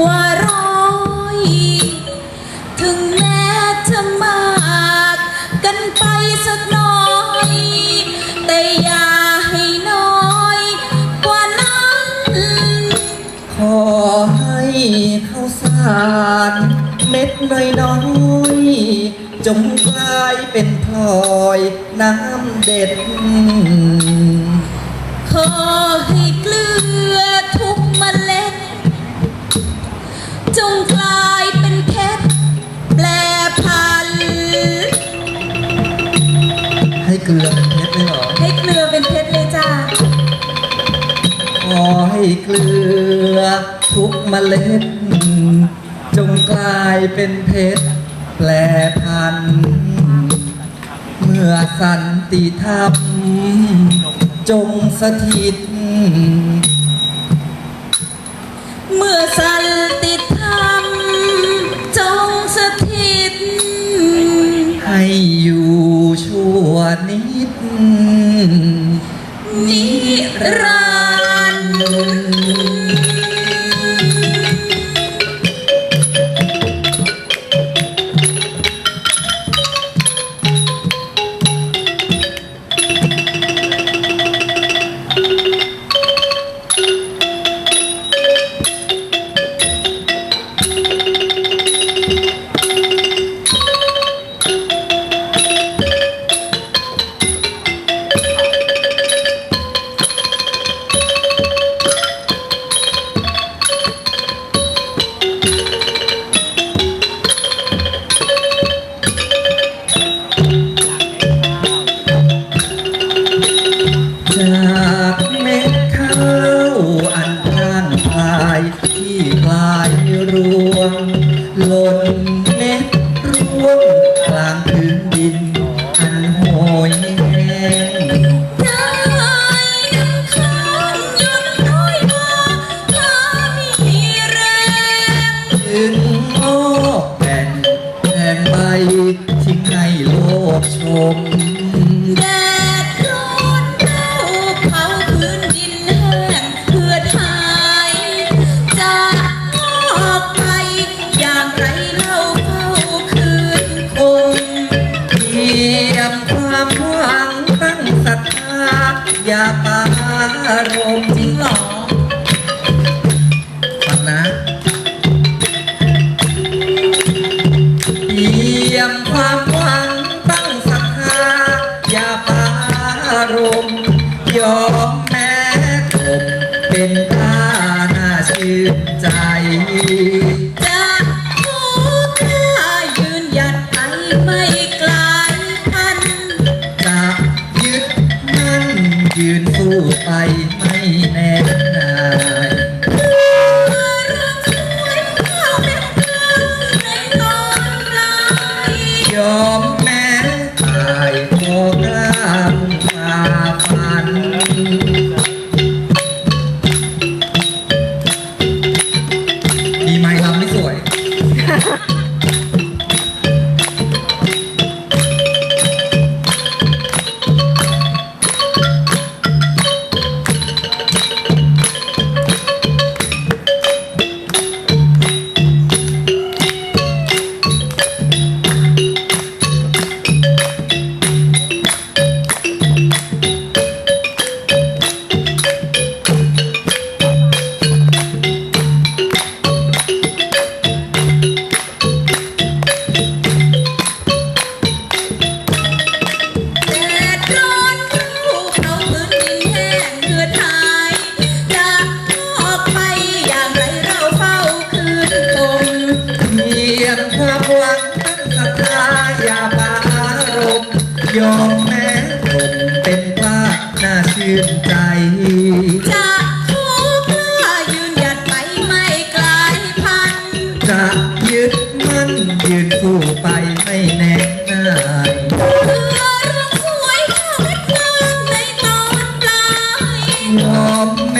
กว่าร้อย ถึงแม้จะมากกันไปสักน้อย แต่อย่าให้น้อยกว่านั้น ขอให้ข้าวสารเม็ดน้อยๆจงกลายเป็นพลอยน้ำเด็ด ขอให้กลือ ลือเป็นเพชรเลยเหรอ ให้เกลือเป็นเพชรเลยจ้าขอให้เกลือ ทุกเมล็ด จงกลายเป็นเพชรแปลพันธุ์เมื่อสันติธรรมจงสถิต เมื่อสันติธรรมจงสถิต ให้อยู่ ชั่วนิด จากเม็ดข้าวอันพร่างพลายที่กลายรวงหล่นเม็ดร่วงกลางพื้นดิน อันโหยแห้งได้น้ำค้างหยดน้อยมาถ้ามีแรงถึงงอกแผ่นแผ่นใบที่ให้โลกชม มยอมแม้ผมเป็นผ้าน่าชื่นใจ จะขอข้ายืนหยัดไปไม่ไกลพัน จะยึดมั่นยืนสู้ไป Yeah. ยอมแม้ตนเป็นกล้าน่าชื่นใจ จะขอกล้ายืนหยัดไปไม่ไกลพันจะยึดมั่นยืนสู้ไปไม่แน่นายเพื่อรักสวยข้าวเม็ดเกลือในตอนปลาย ยอมแม้ตาย